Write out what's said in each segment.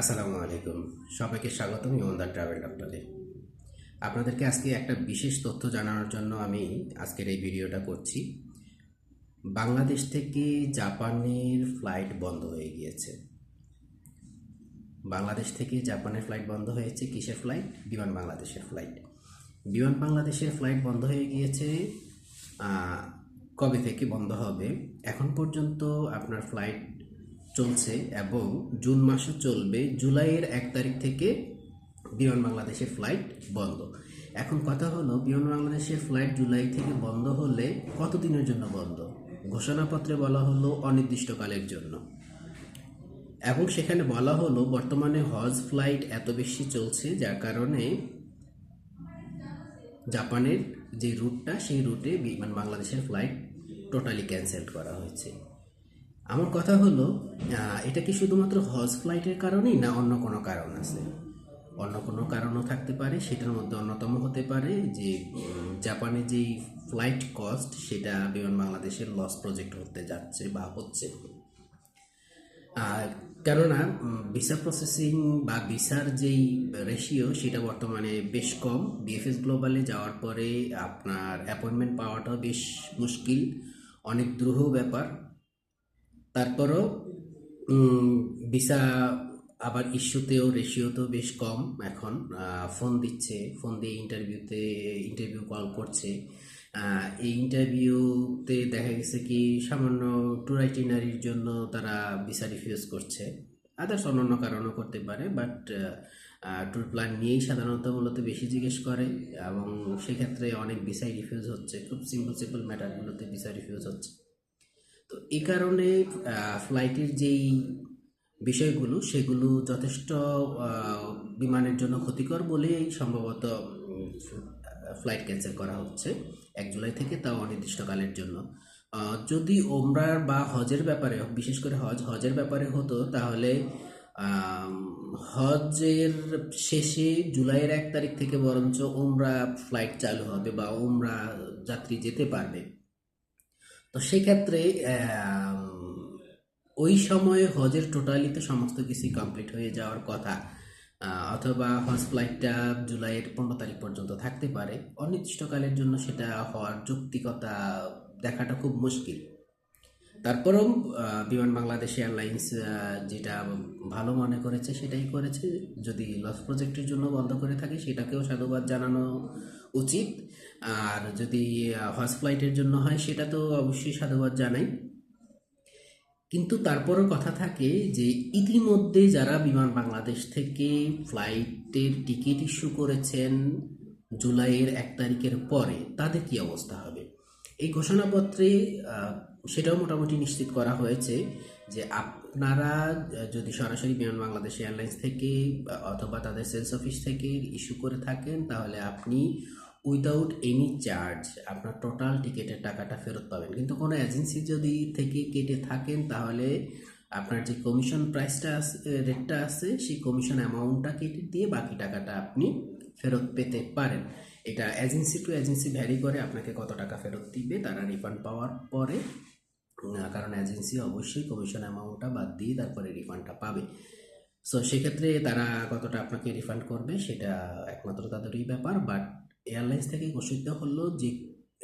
আসসালামু আলাইকুম সবাইকে স্বাগতম ইমনদার ট্রাভেল ডক্টরে আপনাদেরকে আজকে একটা বিশেষ তথ্য জানানোর জন্য আমি আজকের এই ভিডিওটা করছি। বাংলাদেশ থেকে জাপানের ফ্লাইট বন্ধ হয়ে গিয়েছে। বাংলাদেশ থেকে জাপানের ফ্লাইট বন্ধ হয়েছে কিসের ফ্লাইট? বিমান বাংলাদেশের ফ্লাইট। বিমান বাংলাদেশের ফ্লাইট বন্ধ হয়ে গিয়েছে কবে থেকে বন্ধ হবে? এখন পর্যন্ত আপনার ফ্লাইট চলছে এবং জুন মাসে চলবে। জুলাইয়ের এক তারিখ থেকে বিমান বাংলাদেশের ফ্লাইট বন্ধ। এখন কথা হলো, বিমান বাংলাদেশের ফ্লাইট জুলাই থেকে বন্ধ হলে কতদিনের জন্য বন্ধ? ঘোষণাপত্রে বলা হলো অনির্দিষ্টকালের জন্য। এবং সেখানে বলা হলো, বর্তমানে হজ ফ্লাইট এত বেশি চলছে, যার কারণে জাপানের যে রুটটা সেই রুটে বিমান বাংলাদেশের ফ্লাইট টোটালি ক্যান্সেল করা হয়েছে। আমার কথা হলো এটা কি শুধুমাত্র হজ ফ্লাইটের কারণেই না অন্য কোনো কারণ আছে? অন্য কোনো কারণও থাকতে পারে, সেটার মধ্যে অন্যতম হতে পারে যে জাপানে যেই ফ্লাইট কস্ট সেটা বিমান বাংলাদেশের লস প্রজেক্ট হতে যাচ্ছে বা হচ্ছে। আর কেননা ভিসা প্রসেসিং বা ভিসার যেই রেশিও সেটা বর্তমানে বেশ কম। বিএফএস গ্লোবালে যাওয়ার পরে আপনার অ্যাপয়েন্টমেন্ট পাওয়াটাও বেশ মুশকিল। অনেক দ্রুহ ব্যাপার। তারপরও ভিসা আবার ইস্যুতেও, রেশিওতেও বেশ কম এখন। ফোন দিচ্ছে, ফোন দিয়ে ইন্টারভিউতে, ইন্টারভিউ কল করছে। এই ইন্টারভিউতে দেখা গেছে কি, সামান্য ট্যুর আইটিনারির জন্য তারা ভিসা রিফিউজ করছে। আদার্স অন্যান্য কারণও করতে পারে বাট ট্যুর প্ল্যান নিয়েই সাধারণত মূলত বেশি জিজ্ঞেস করে, এবং সেক্ষেত্রে অনেক ভিসাই রিফিউজ হচ্ছে। খুব সিম্পল সিম্পল ম্যাটারগুলোতে ভিসা রিফিউজ হচ্ছে। এই কারণে ফ্লাইটের যেই বিষয়গুলো, সেগুলো যথেষ্ট বিমানের জন্য ক্ষতিকর বলেই সম্ভবত ফ্লাইট ক্যান্সেল করা হচ্ছে এক জুলাই থেকে তাও অনির্দিষ্টকালের জন্য। যদি ওমরার বা হজের ব্যাপারে, বিশেষ করে হজ, হজের ব্যাপারে হতো, তাহলে হজের শেষে জুলাইয়ের এক তারিখ থেকে বরঞ্চ ওমরা ফ্লাইট চালু হবে বা ওমরা যাত্রী যেতে পারবে। তো সেক্ষেত্রে ওই সময়ে হজের টোটালিতে সমস্ত কিছু কমপ্লিট হয়ে যাওয়ার কথা অথবা হজ ফ্লাইটটা জুলাইয়ের পনেরো তারিখ পর্যন্ত থাকতে পারে। অনির্দিষ্টকালের জন্য সেটা হওয়ার যৌক্তিকতা দেখাটা খুব মুশকিল। তারপরেও বিমান বাংলাদেশ এয়ারলাইন্স যেটা ভালো মনে করেছে সেটাই করেছে। যদি লস প্রজেক্টের জন্য বন্ধ করে থাকে, সেটাকেও সাধুবাদ জানানো উচিত। আর যদি হজ ফ্লাইটের জন্য হয়, সেটা তো অবশ্যই সাধুবাদ জানাই। কিন্তু তারপরও কথা থাকে যে, ইতিমধ্যে যারা বিমান বাংলাদেশ থেকে ফ্লাইটের টিকিট ইস্যু করেছেন জুলাইয়ের এক তারিখের পরে, তাদের কি অবস্থা হবে? এই ঘোষণাপত্রে সেটাও মোটামুটি নিশ্চিত করা হয়েছে যে, আপনারা যদি সরাসরি বিমান বাংলাদেশ এয়ারলাইন্স থেকে অথবা তাদের সেলস অফিস থেকে ইস্যু করে থাকেন, তাহলে আপনি উইদাউট এনি চার্জ আপনার টোটাল টিকিটের টাকাটা ফেরত পাবেন। কিন্তু কোনো এজেন্সি যদি থেকে কেটে থাকেন, তাহলে আপনার যে কমিশন প্রাইসটা আছে রেটটা আছে, সেই কমিশন অ্যামাউন্টটা কেটে দিয়ে বাকি টাকাটা আপনি ফেরত পেতে পারেন। এটা এজেন্সি টু এজেন্সি ভ্যারি করে আপনাকে কত টাকা ফেরত দিবে, তারা রিফান্ড পাওয়ার পরে কারণ এজেন্সি অবশ্যই কমিশন অ্যামাউন্টটা বাদ দিয়ে তারপরে রিফান্ডটা পাবে। সো সেক্ষেত্রে তারা কতটা আপনাকে রিফান্ড করবে, সেটা একমাত্র তাদেরই ব্যাপার বাট এয়ারলাইন্স থেকে ঘোষিত হলো যে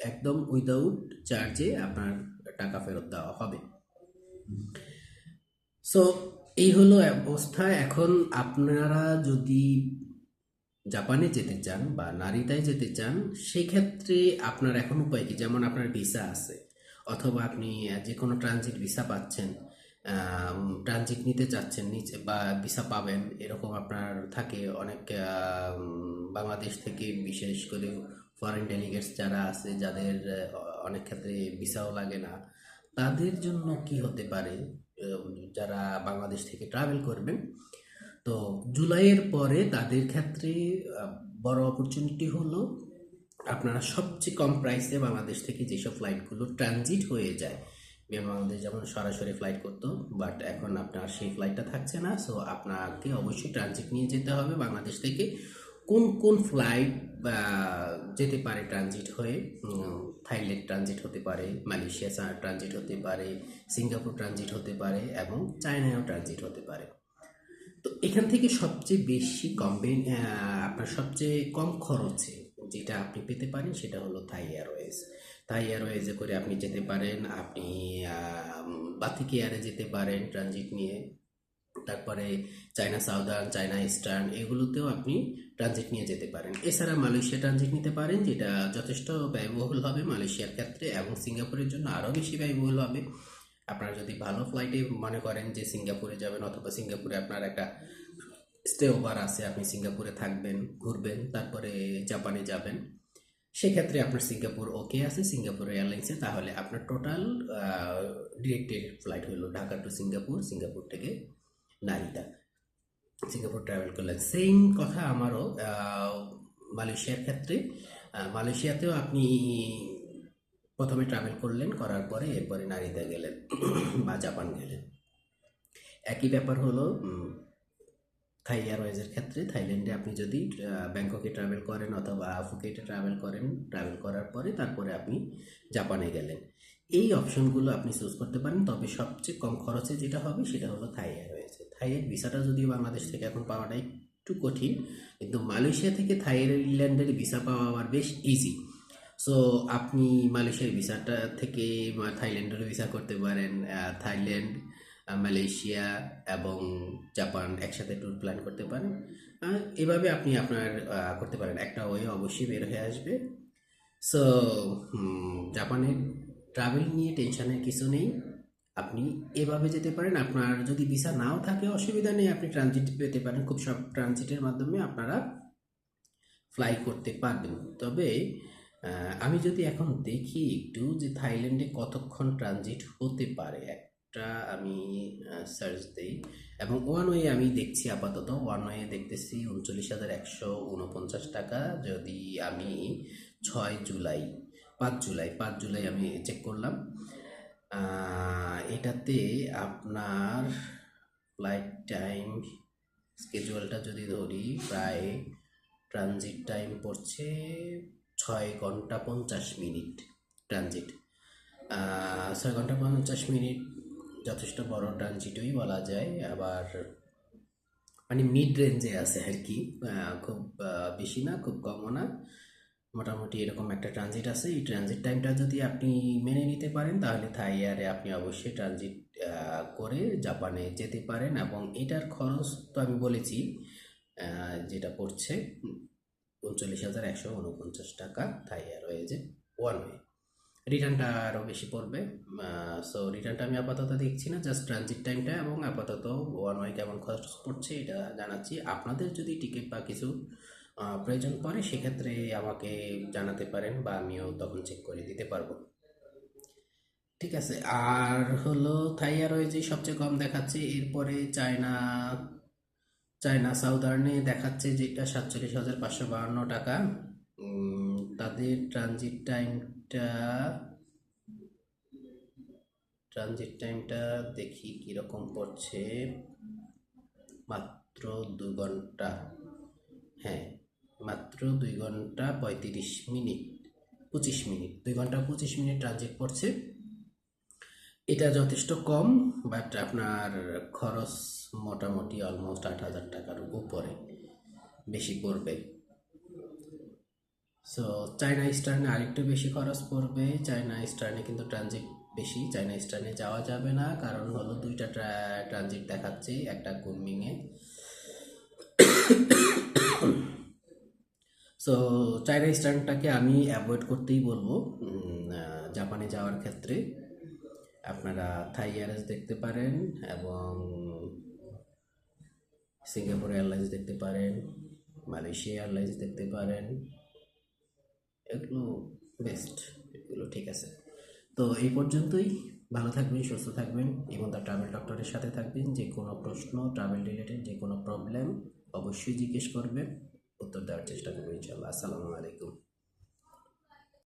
একদম উইদাউট চার্জে আপনার টাকা ফেরত দেওয়া হবে। সো এই হলো অবস্থা। এখন আপনারা যদি জাপানে যেতে চান বা নারিতায় যেতে চান, সেক্ষেত্রে আপনার এখন উপায় কি? যেমন আপনার ভিসা আছে, অথবা আপনি যে কোনো ট্রানজিট ভিসা পাচ্ছেন ট্রানজিট নিতে চাচ্ছেন, নিচে বা ভিসা পাবেন, এরকম আপনার থাকে অনেক বাংলাদেশ থেকে বিশেষ করে ফরেন ডেলিগেটস যারা আছে, যাদের অনেক ক্ষেত্রে ভিসাও লাগে না, তাদের জন্য কি হতে পারে? যারা বাংলাদেশ থেকে ট্রাভেল করবেন, তো জুলাইয়ের পরে তাদের ক্ষেত্রে বড় অপরচুনিটি হলো আপনারা সবচেয়ে কম প্রাইসে বাংলাদেশ থেকে যেসব ফ্লাইটগুলো ট্রানজিট হয়ে যায় বিমান বাংলাদেশ যেমন সরাসরি ফ্লাইট করতো বাট এখন আপনার সেই ফ্লাইটটা থাকছে না সো আপনাকে অবশ্যই ট্রানজিট নিয়ে যেতে হবে বাংলাদেশ থেকে। কোন কোন ফ্লাইট যেতে পারে ট্রানজিট হয়ে? থাইল্যান্ড ট্রানজিট হতে পারে, মালয়েশিয়া ট্রানজিট হতে পারে, সিঙ্গাপুর ট্রানজিট হতে পারে, এবং চায়নায়ও ট্রানজিট হতে পারে। তো এখান থেকে সবচেয়ে বেশি কমবে আপনার সবচেয়ে কম খরচে যেটা আপনি পেতে পারেন সেটা হলো থাই এয়ারওয়েজ থাই এয়ারওয়েজে করে আপনি যেতে পারেন, আপনি বাতিক এয়ারে যেতে পারেন ট্রানজিট নিয়ে। তারপরে চায়না সাউদার্ন চায়না ইস্টার্ন এগুলোতেও আপনি ট্রানজিট নিয়ে যেতে পারেন। এছাড়া মালয়েশিয়া ট্রানজিট নিতে পারেন, যেটা যথেষ্ট ব্যয়বহুল হবে মালয়েশিয়ার ক্ষেত্রে এবং সিঙ্গাপুরের জন্য আরও বেশি ব্যয়বহুল হবে। আপনারা যদি ভালো ফ্লাইটে মনে করেন যে সিঙ্গাপুরে যাবেন অথবা সিঙ্গাপুরে আপনার একটা স্টে ওভার আছে, আপনি সিঙ্গাপুরে থাকবেন, ঘুরবেন, তারপরে জাপানে যাবেন। সেক্ষেত্রে আপনার সিঙ্গাপুর ওকে আছে, সিঙ্গাপুর এয়ারলাইন্সে তাহলে আপনার টোটাল ডিরেক্টেড ফ্লাইট হলো ঢাকা টু সিঙ্গাপুর সিঙ্গাপুর থেকে নারিতা সিঙ্গাপুর ট্রাভেল করলেন। সেম কথা আমারও মালয়েশিয়ার ক্ষেত্রে। মালয়েশিয়াতেও আপনি প্রথমে ট্রাভেল করলেন, করার পরে এরপরে নারিতা গেলেন বা জাপান গেলেন। একই ব্যাপার হলো থাই এয়ারওয়েজের ক্ষেত্রে থাইল্যান্ডে আপনি যদি ব্যাংককে ট্রাভেল করেন অথবা ফুকেটে ট্রাভেল করেন ট্রাভেল করার পরে তারপরে আপনি জাপানে গেলেন। এই অপশনগুলো আপনি চুজ করতে পারেন, তবে সবচেয়ে কম খরচে যেটা হবে সেটা হলো থাই এয়ারওয়েজে থাইয়ের ভিসাটা যদিও বাংলাদেশ থেকে এখন পাওয়াটা একটু কঠিন, কিন্তু মালয়েশিয়া থেকে থাইল্যান্ডের ভিসা পাওয়া আবার বেশ ইজি সো আপনি মালয়েশিয়ার ভিসাটা থেকে থাইল্যান্ডের ভিসা করতে পারেন থাইল্যান্ড মালয়েশিয়া এবং জাপান একসাথে ট্যুর প্ল্যান করতে পারেন। এভাবে আপনি আপনার করতে পারেন। একটা ওয়ে অবশ্যই বের হয়ে আসবে। সো জাপানের ট্রাভেল নিয়ে টেনশনের কিছু নেই। আপনি এভাবে যেতে পারেন। আপনার যদি ভিসা নাও থাকে, অসুবিধা নেই। আপনি ট্রানজিট পেতে পারেন। খুব সব ট্রানজিটের মাধ্যমে আপনারা ফ্লাই করতে পারবেন। তবে আমি যদি এখন দেখি একটু যে থাইল্যান্ডে কতক্ষণ ট্রানজিট হতে পারে? একটা আমি সার্চ দিই। এবং ওয়ান ওয়ে আমি দেখছি আপাতত ওয়ান ওয়ে দেখতেছি উনচল্লিশ হাজার একশো উনপঞ্চাশ টাকা যদি আমি ছয় জুলাই, পাঁচ জুলাই পাঁচ জুলাই আমি চেক করলাম। এটাতে আপনার ফ্লাইট টাইম স্কেজুয়ালটা যদি ধরি, প্রায় ট্রানজিট টাইম পড়ছে ছয় ঘণ্টা পঞ্চাশ মিনিট ট্রানজিট ছয় ঘণ্টা পঞ্চাশ মিনিট যথেষ্ট বড় ট্রানজিটই বলা যায়। আবার মানে মিড রেঞ্জে আছে আর কি। খুব বেশি না, খুব কমও না। মোটামুটি এরকম একটা ট্রানজিট আছে। এই ট্রানজিট টাইমটা যদি আপনি মেনে নিতে পারেন, তাহলে থাই এয়ারে আপনি অবশ্যই ট্রানজিট করে জাপানে যেতে পারেন। এবং এটার খরচ তো আমি বলেছি যেটা পড়ছে উনচল্লিশ হাজার একশো উনপঞ্চাশ টাকা থাই ইয়ার এয়ারওয়েজে ওয়ান ওয়ে রিটার্নটা আরও বেশি পড়বে। সো রিটার্নটা আমি আপাতত দেখছি না জাস্ট ট্রানজিট টাইমটা এবং আপাতত ওয়ান ওয়ে কেমন খরচ পড়ছে, এটা জানাচ্ছি। আপনাদের যদি টিকিট বা কিছু প্রয়োজন পড়ে, সেক্ষেত্রে আমাকে জানাতে পারেন বা আমিও তখন চেক করে দিতে পারব। ঠিক আছে, আর হলো থাই এয়ারওয়েজে সবচেয়ে কম দেখাচ্ছে, এরপরে চায়না চায়না সাউদার্নে দেখাচ্ছে যেটা সাতচল্লিশ হাজার পাঁচশো বাহান্ন টাকা। তাদের ট্রানজিট টাইমটা ট্রানজিট টাইমটা দেখি কীরকম পড়ছে। মাত্র দু ঘণ্টা। হ্যাঁ মাত্র দুই ঘণ্টা পঁয়ত্রিশ মিনিট, পঁচিশ মিনিট দুই ঘণ্টা পঁচিশ মিনিট ট্রানজিট পড়ছে। এটা যথেষ্ট কম বাট আপনার খরচ মোটামুটি অলমোস্ট আট হাজার টাকার উপরে বেশি পড়বে। সো চায়না ইস্টার্নে আরেকটু বেশি খরচ পড়বে। চায়না ইস্টার্নে কিন্তু ট্রানজিট বেশি। চায়না ইস্টার্নে যাওয়া যাবে না, কারণ হলো দুইটা ট্রানজিট দেখাচ্ছে, একটা কুনমিংয়ে সো চায়না ইস্টার্নটাকে আমি অ্যাভয়েড করতেই বলব জাপানে যাওয়ার ক্ষেত্রে। আপনারা থাই এয়ারলাইন্স দেখতে পারেন এবং সিঙ্গাপুর এয়ারলাইন্স দেখতে পারেন মালয়েশিয়া এয়ারলাইন্স দেখতে পারেন। এগুলো বেস্ট এগুলো ঠিক আছে। তো এই পর্যন্তই, ভালো থাকবেন, সুস্থ থাকবেন, এবং তার ট্রাভেল ডক্টরের সাথে থাকবেন। যে কোনো প্রশ্ন ট্রাভেল রিলেটেড যে কোনো প্রবলেম অবশ্যই জিজ্ঞেস করবেন, উত্তর দেওয়ার চেষ্টা করবেন ইনশাল্লাহ আসসালামু আলাইকুম।